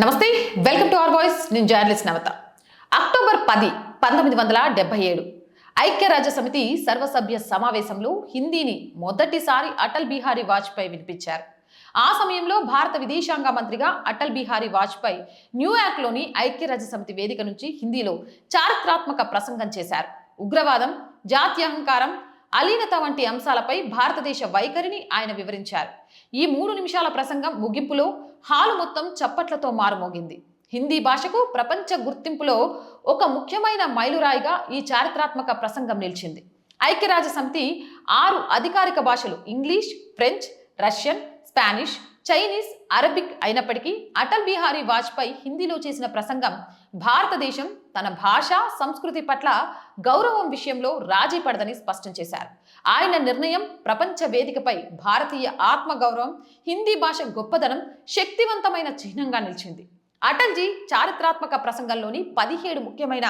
నమస్తే welcome to our voice. నేను journalist నవత. October పది పంతొమ్మిది వందల డెబ్బై ఏడు. ఐక్యరాజ్య సమితి సర్వసభ్య సమావేశంలో హిందీని మొదటిసారి అటల్ బిహారీ వాజ్పేయి వినిపించారు. ఆ సమయంలో భారత విదేశాంగ మంత్రిగా అటల్ బిహారీ వాజ్పేయి న్యూయార్క్లోని ఐక్యరాజ్య సమితి వేదిక నుంచి హిందీలో చారిత్రాత్మక ప్రసంగం చేశారు. ఉగ్రవాదం జాత్యహంకారం అలీనత వంటి అంశాలపై భారతదేశ వైఖరిని ఆయన వివరించారు. ఈ మూడు నిమిషాల ప్రసంగం ముగింపులో హాలు మొత్తం చప్పట్లతో మారుమోగింది. హిందీ భాషకు ప్రపంచ గుర్తింపులో ఒక ముఖ్యమైన మైలురాయిగా ఈ చారిత్రాత్మక ప్రసంగం నిలిచింది. ఐక్యరాజ్య సమితి ఆరు అధికారిక భాషలు English French Russian Spanish Chinese Arabic అయినప్పటికీ అటల్ బిహారీ వాజ్పేయి హిందీలో చేసిన ప్రసంగం భారతదేశం తన భాష సంస్కృతి పట్ల గౌరవం విషయంలో రాజీ పడదని స్పష్టం చేశారు. ఆయన నిర్ణయం ప్రపంచ వేదికపై భారతీయ ఆత్మగౌరవం హిందీ భాష గొప్పదనం శక్తివంతమైన చిహ్నంగా నిలిచింది. అటల్జీ చారిత్రాత్మక ప్రసంగంలోని పదిహేడు ముఖ్యమైన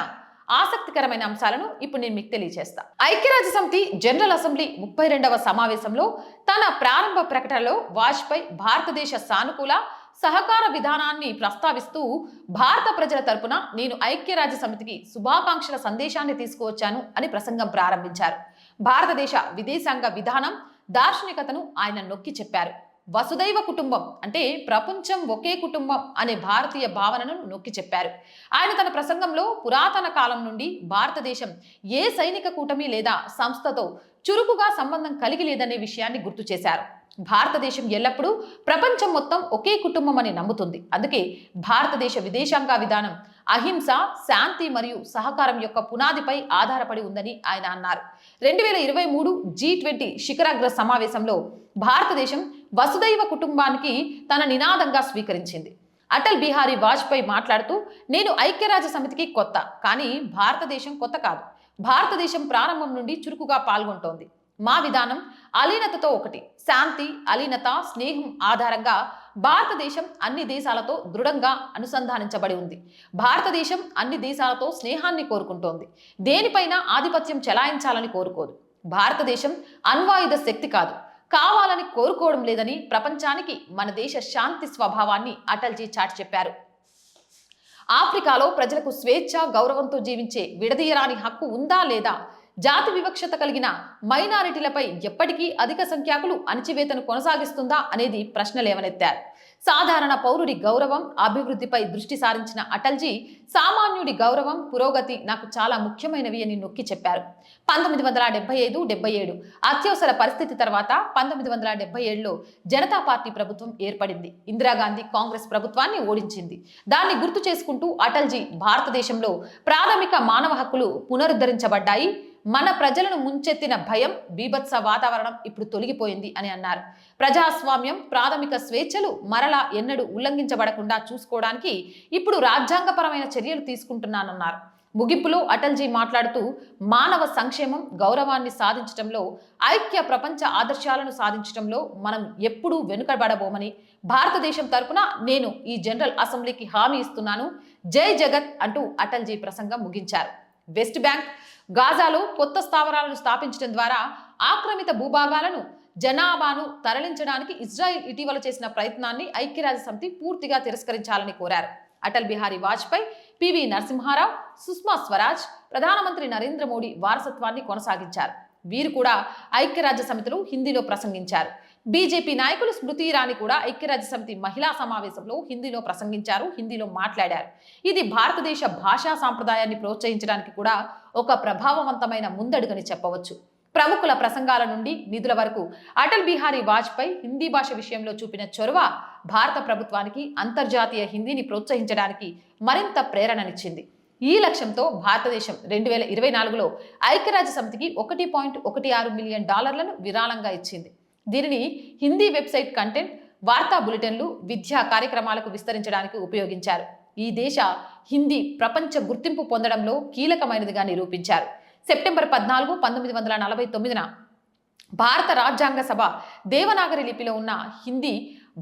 ఆసక్తికరమైన అంశాలను ఇప్పుడు నేను మీకు తెలియజేస్తా. ఐక్యరాజ్య సమితి జనరల్ అసెంబ్లీ ముప్పై రెండవ సమావేశంలో తన ప్రారంభ ప్రకటనలో వాజ్పేయి భారతదేశ సానుకూల సహకార విధానాన్ని ప్రస్తావిస్తూ భారత ప్రజల తరపున నేను ఐక్యరాజ్య సమితికి శుభాకాంక్షల సందేశాన్ని తీసుకువచ్చాను అని ప్రసంగం ప్రారంభించారు. భారతదేశ విదేశాంగ విధానం దార్శనికతను ఆయన నొక్కి చెప్పారు. వసుదైవ కుటుంబం అంటే ప్రపంచం ఒకే కుటుంబం అనే భారతీయ భావనను నొక్కి చెప్పారు. ఆయన తన ప్రసంగంలో పురాతన కాలం నుండి భారతదేశం ఏ సైనిక కూటమి లేదా సంస్థతో చురుకుగా సంబంధం కలిగి లేదనే విషయాన్ని గుర్తు చేశారు. భారతదేశం ఎల్లప్పుడూ ప్రపంచం మొత్తం ఒకే కుటుంబం అని నమ్ముతుంది. అందుకే భారతదేశ విదేశాంగ విధానం అహింస శాంతి మరియు సహకారం యొక్క పునాదిపై ఆధారపడి ఉందని ఆయన అన్నారు. రెండు వేల ఇరవై మూడు జీ ట్వంటీ శిఖరాగ్ర సమావేశంలో భారతదేశం వసుదైవ కుటుంబానికి తన నినాదంగా స్వీకరించింది. అటల్ బిహారీ వాజ్పేయి మాట్లాడుతూ నేను ఐక్యరాజ్య సమితికి కొత్త కానీ భారతదేశం కొత్త కాదు. భారతదేశం ప్రారంభం నుండి చురుకుగా పాల్గొంటోంది. మా విధానం అలీనతతో ఒకటి. శాంతి అలీనత స్నేహం ఆధారంగా భారతదేశం అన్ని దేశాలతో దృఢంగా అనుసంధానించబడి ఉంది. భారతదేశం అన్ని దేశాలతో స్నేహాన్ని కోరుకుంటోంది. దేనిపైన ఆధిపత్యం చెలాయించాలని కోరుకోదు. భారతదేశం అణ్వాయుధ శక్తి కాదు. కావాలని కోరుకోవడం లేదని ప్రపంచానికి మన దేశ శాంతి స్వభావాన్ని అటల్జీ చాటి చెప్పారు. ఆఫ్రికాలో ప్రజలకు స్వేచ్ఛ గౌరవంతో జీవించే విడదీయరాని హక్కు ఉందా లేదా జాతి వివక్షత కలిగిన మైనారిటీలపై ఎప్పటికీ అధిక సంఖ్యాకులు అణచివేతను కొనసాగిస్తుందా అనేది ప్రశ్న లేవనెత్తారు సాధారణ పౌరుడి గౌరవం అభివృద్ధిపై దృష్టి సారించిన అటల్జీ సామాన్యుడి గౌరవం పురోగతి నాకు చాలా ముఖ్యమైనవి అని నొక్కి చెప్పారు. పంతొమ్మిది వందల డెబ్బై ఐదు డెబ్బై ఏడు అత్యవసర పరిస్థితి తర్వాత పంతొమ్మిది వందల డెబ్బై ఏడులో జనతా పార్టీ ప్రభుత్వం ఏర్పడింది. ఇందిరాగాంధీ కాంగ్రెస్ ప్రభుత్వాన్ని ఓడించింది. దాన్ని గుర్తు చేసుకుంటూ అటల్జీ భారతదేశంలో ప్రాథమిక మానవ హక్కులు పునరుద్ధరించబడ్డాయి. మన ప్రజలను ముంచెత్తిన భయం బీభత్స వాతావరణం ఇప్పుడు తొలగిపోయింది అని అన్నారు. ప్రజాస్వామ్యం ప్రాథమిక స్వేచ్ఛలు మరలా ఎన్నడూ ఉల్లంఘించబడకుండా చూసుకోవడానికి ఇప్పుడు రాజ్యాంగపరమైన చర్యలు తీసుకుంటున్నానన్నారు. ముగింపులో అటల్జీ మాట్లాడుతూ మానవ సంక్షేమం గౌరవాన్ని సాధించడంలో ఐక్య ప్రపంచ ఆదర్శాలను సాధించడంలో మనం ఎప్పుడూ వెనుకబడబోమని భారతదేశం తరపున నేను ఈ జనరల్ అసెంబ్లీకి హామీ ఇస్తున్నాను. జై జగత్ అంటూ అటల్జీ ప్రసంగం ముగించారు. వెస్ట్ బ్యాంక్ గాజాలో కొత్త స్థావరాలను స్థాపించడం ద్వారా ఆక్రమిత భూభాగాలను జనాభాను తరలించడానికి ఇజ్రాయిల్ ఇటీవల చేసిన ప్రయత్నాన్ని ఐక్యరాజ్య సమితి పూర్తిగా తిరస్కరించాలని కోరారు. అటల్ బిహారీ వాజ్పేయి పివి నరసింహారావు సుష్మా స్వరాజ్ ప్రధానమంత్రి నరేంద్ర మోడీ వారసత్వాన్ని కొనసాగించారు. వీరు కూడా ఐక్యరాజ్య సమితిలో హిందీలో ప్రసంగించారు. బీజేపీ నాయకులు స్మృతి ఇరానీ కూడా ఐక్యరాజ్య సమితి మహిళా సమావేశంలో హిందీలో ప్రసంగించారు హిందీలో మాట్లాడారు. ఇది భారతదేశ భాషా సాంప్రదాయాన్ని ప్రోత్సహించడానికి కూడా ఒక ప్రభావవంతమైన ముందడుగని చెప్పవచ్చు. ప్రముఖుల ప్రసంగాల నుండి నిధుల వరకు అటల్ బిహారీ వాజ్పేయి హిందీ భాష విషయంలో చూపిన చొరవ భారత ప్రభుత్వానికి అంతర్జాతీయ హిందీని ప్రోత్సహించడానికి మరింత ప్రేరణనిచ్చింది. ఈ లక్ష్యంతో భారతదేశం రెండు వేల ఇరవై నాలుగులో ఐక్యరాజ్య సమితికి ఒకటి పాయింట్ ఒకటి ఆరు మిలియన్ డాలర్లను విరాళంగా ఇచ్చింది. దీనిని హిందీ వెబ్సైట్ కంటెంట్ వార్తా బులెటిన్లు విద్యా కార్యక్రమాలకు విస్తరించడానికి ఉపయోగించారు. ఈ దేశ హిందీ ప్రపంచ గుర్తింపు పొందడంలో కీలకమైనదిగా నిరూపించారు. సెప్టెంబర్ పద్నాలుగు పంతొమ్మిది వందల నలభై తొమ్మిదిన భారత రాజ్యాంగ సభ దేవనాగరి లిపిలో ఉన్న హిందీ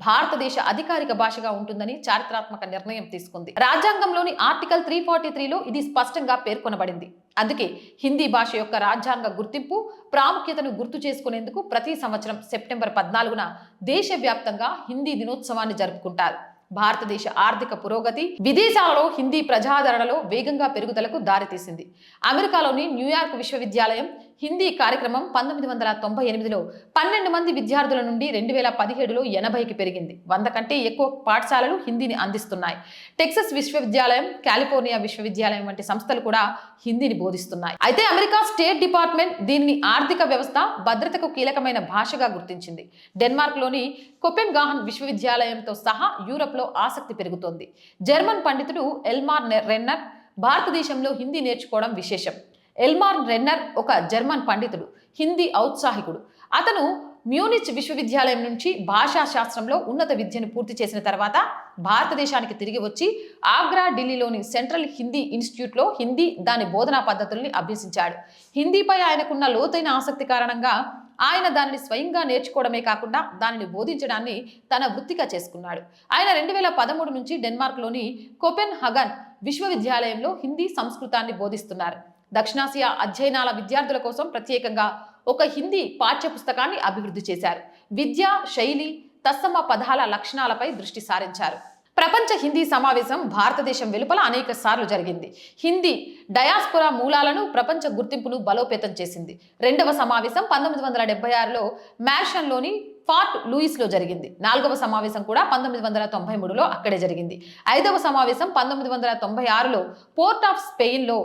భారతదేశ అధికారిక భాషగా ఉంటుందని చారిత్రాత్మక నిర్ణయం తీసుకుంది. రాజ్యాంగంలోని ఆర్టికల్ త్రీ ఫార్టీ త్రీలో ఇది స్పష్టంగా పేర్కొనబడింది. అందుకే హిందీ భాష యొక్క రాజ్యాంగ గుర్తింపు ప్రాముఖ్యతను గుర్తు చేసుకునేందుకు ప్రతి సంవత్సరం సెప్టెంబర్ పద్నాలుగున దేశవ్యాప్తంగా హిందీ దినోత్సవాన్ని జరుపుకుంటారు. భారతదేశ ఆర్థిక పురోగతి విదేశాలలో హిందీ ప్రజాదరణలో వేగంగా పెరుగుదలకు దారితీసింది. అమెరికాలోని న్యూయార్క్ విశ్వవిద్యాలయం హిందీ కార్యక్రమం పంతొమ్మిది వందల తొంభై ఎనిమిదిలో పన్నెండు మంది విద్యార్థుల నుండి రెండు వేల పదిహేడులో ఎనభైకి పెరిగింది. వంద కంటే ఎక్కువ పాఠశాలలు హిందీని అందిస్తున్నాయి. టెక్సస్ విశ్వవిద్యాలయం కాలిఫోర్నియా విశ్వవిద్యాలయం వంటి సంస్థలు కూడా హిందీని బోధిస్తున్నాయి. అయితే అమెరికా స్టేట్ డిపార్ట్మెంట్ దీనిని ఆర్థిక వ్యవస్థ భద్రతకు కీలకమైన భాషగా గుర్తించింది. డెన్మార్క్లోని కొపెన్గాహన్ విశ్వవిద్యాలయంతో సహా యూరప్లో ఆసక్తి పెరుగుతోంది. జర్మన్ పండితుడు ఎల్మార్ రెన్నర్ భారతదేశంలో హిందీ నేర్చుకోవడం విశేషం. ఎల్మార్ రెన్నర్ ఒక జర్మన్ పండితుడు హిందీ ఔత్సాహికుడు. అతను మ్యూనిచ్ విశ్వవిద్యాలయం నుంచి భాషా శాస్త్రంలో ఉన్నత విద్యను పూర్తి చేసిన తర్వాత భారతదేశానికి తిరిగి వచ్చి ఆగ్రా ఢిల్లీలోని సెంట్రల్ హిందీ ఇన్స్టిట్యూట్లో హిందీ దాని బోధనా పద్ధతుల్ని అభ్యసించాడు. హిందీపై ఆయనకున్న లోతైన ఆసక్తి కారణంగా ఆయన దానిని స్వయంగా నేర్చుకోవడమే కాకుండా దానిని బోధించడాన్ని తన వృత్తిగా చేసుకున్నాడు. ఆయన రెండు వేల పదమూడు నుంచి డెన్మార్క్లోని కోపెన్ హగన్ విశ్వవిద్యాలయంలో హిందీ సంస్కృతాన్ని బోధిస్తున్నారు. దక్షిణాసియా అధ్యయనాల విద్యార్థుల కోసం ప్రత్యేకంగా ఒక హిందీ పాఠ్య పుస్తకాన్ని అభివృద్ధి చేశారు. విద్య శైలి తత్సమ పదాల లక్షణాలపై దృష్టి సారించారు. ప్రపంచ హిందీ సమావేశం భారతదేశం వెలుపల అనేక సార్లు జరిగింది. హిందీ డయాస్పురా మూలాలను ప్రపంచ గుర్తింపును బలోపేతం చేసింది. రెండవ సమావేశం పంతొమ్మిది వందల డెబ్బై ఆరులో మ్యాషన్లోని ఫార్ట్ లూయిస్లో జరిగింది. నాలుగవ సమావేశం కూడా పంతొమ్మిది వందల తొంభై మూడులో అక్కడే జరిగింది. ఐదవ సమావేశం పంతొమ్మిది వందల తొంభై ఆరులో పోర్ట్ ఆఫ్ స్పెయిన్లో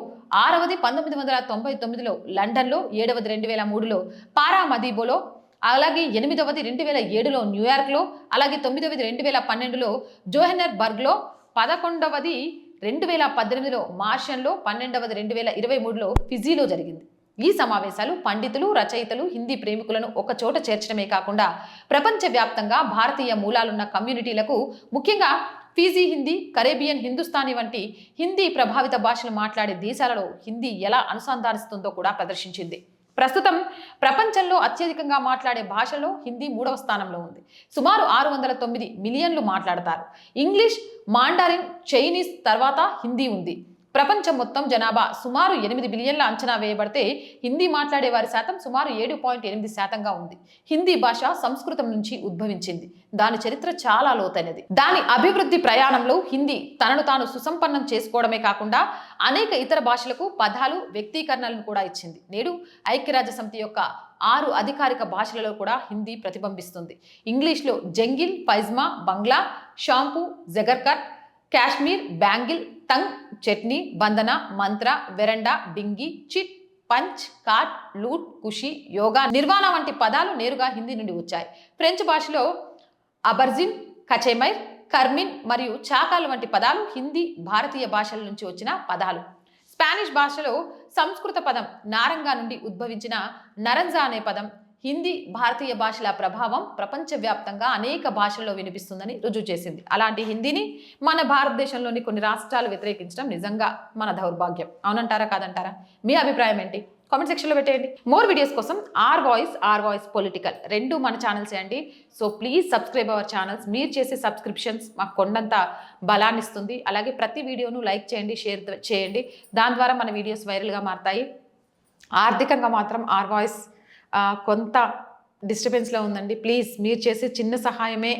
ఆరవది పంతొమ్మిది వందల తొంభై తొమ్మిదిలో లండన్లో ఏడవది రెండు వేల మూడులో పారామదీబోలో అలాగే ఎనిమిదవది రెండు వేల ఏడులో న్యూయార్క్లో అలాగే తొమ్మిదవది రెండు వేల పన్నెండులో జోహెనర్బర్గ్లో పదకొండవది రెండు వేల పద్దెనిమిదిలో మార్షన్లో పన్నెండవది రెండు వేల ఇరవై మూడులో ఫిజీలో జరిగింది. ఈ సమావేశాలు పండితులు రచయితలు హిందీ ప్రేమికులను ఒక చోట చేర్చడమే కాకుండా ప్రపంచవ్యాప్తంగా భారతీయ మూలాలున్న కమ్యూనిటీలకు ముఖ్యంగా ఫీజీ హిందీ కరేబియన్ హిందుస్థానీ వంటి హిందీ ప్రభావిత భాషలు మాట్లాడే దేశాలలో హిందీ ఎలా అనుసంధానిస్తుందో కూడా ప్రదర్శించింది. ప్రస్తుతం ప్రపంచంలో అత్యధికంగా మాట్లాడే భాషలో హిందీ మూడవ స్థానంలో ఉంది. సుమారు ఆరు వందల తొమ్మిది మిలియన్లు మాట్లాడతారు. ఇంగ్లీష్ మాండారిన్ చైనీస్ తర్వాత హిందీ ఉంది. ప్రపంచం మొత్తం జనాభా సుమారు ఎనిమిది బిలియన్ల అంచనా వేయబడితే హిందీ మాట్లాడే వారి శాతం సుమారు ఏడు పాయింట్ ఎనిమిది శాతంగా ఉంది. హిందీ భాష సంస్కృతం నుంచి ఉద్భవించింది. దాని చరిత్ర చాలా లోతైనది. దాని అభివృద్ధి ప్రయాణంలో హిందీ తనను తాను సుసంపన్నం చేసుకోవడమే కాకుండా అనేక ఇతర భాషలకు పదాలు వ్యక్తీకరణలను కూడా ఇచ్చింది. నేడు ఐక్యరాజ్య సమితి యొక్క ఆరు అధికారిక భాషలలో కూడా హిందీ ప్రతిబింబిస్తుంది. ఇంగ్లీష్లో జంగిల్ పైజ్మా బంగ్లా షాంపూ జగర్కర్ కాశ్మీర్ బ్యాంగిల్ టంగ్ చట్నీ వందన mantra veranda dinghy chit punch cot loot cushy yoga nirvana వంటి పదాలు నేరుగా హిందీ నుండి వచ్చాయి. ఫ్రెంచ్ భాషలో అబర్జిన్ కచెమైర్ కర్మిన్ మరియు చాకాల్ వంటి పదాలు హిందీ భారతీయ భాషల నుంచి వచ్చిన పదాలు. స్పానిష్ భాషలో సంస్కృత పదం నారంగా నుండి ఉద్భవించిన నరంజా అనే పదం హిందీ భారతీయ భాషల ప్రభావం ప్రపంచవ్యాప్తంగా అనేక భాషల్లో వినిపిస్తుందని రుజువు చేసింది. అలాంటి హిందీని మన భారతదేశంలోని కొన్ని రాష్ట్రాలు వ్యతిరేకించడం నిజంగా మన దౌర్భాగ్యం. అవునంటారా కాదంటారా? మీ అభిప్రాయం ఏంటి? కామెంట్ సెక్షన్లో పెట్టేయండి. మోర్ వీడియోస్ కోసం our voice our voice political రెండు మన ఛానల్స్ అండి. So please subscribe our channels. మీరు చేసే సబ్స్క్రిప్షన్స్ మాకు కొండంత బలాన్ని ఇస్తుంది. అలాగే ప్రతి వీడియోను లైక్ చేయండి షేర్ చేయండి. దాని ద్వారా మన వీడియోస్ వైరల్గా మారతాయి. ఆర్థికంగా మాత్రం ఆర్ వాయిస్ కొంత డిస్టర్బెన్స్లో ఉందండి. ప్లీజ్ మీరు చేసే చిన్న సహాయమే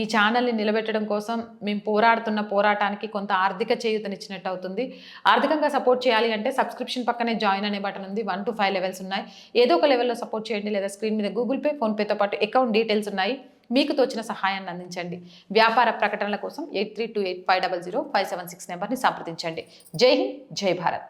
ఈ ఛానల్ని నిలబెట్టడం కోసం మేము పోరాడుతున్న పోరాటానికి కొంత ఆర్థిక చేయూతనిచ్చినట్టు అవుతుంది ఆర్థికంగా సపోర్ట్ చేయాలి అంటే సబ్స్క్రిప్షన్ పక్కనే జాయిన్ అనే బటన్ ఉంది. వన్ టు ఫైవ్ లెవెల్స్ ఉన్నాయి. ఏదో ఒక లెవెల్లో సపోర్ట్ చేయండి లేదా స్క్రీన్ మీద గూగుల్ పే ఫోన్పేతో పాటు అకౌంట్ డీటెయిల్స్ ఉన్నాయి. మీకు తోచిన సహాయాన్ని అందించండి. వ్యాపార ప్రకటనల కోసం eight three two eight five double zero five seven six నెంబర్ని సంప్రదించండి. జై హింద్ జై భారత్.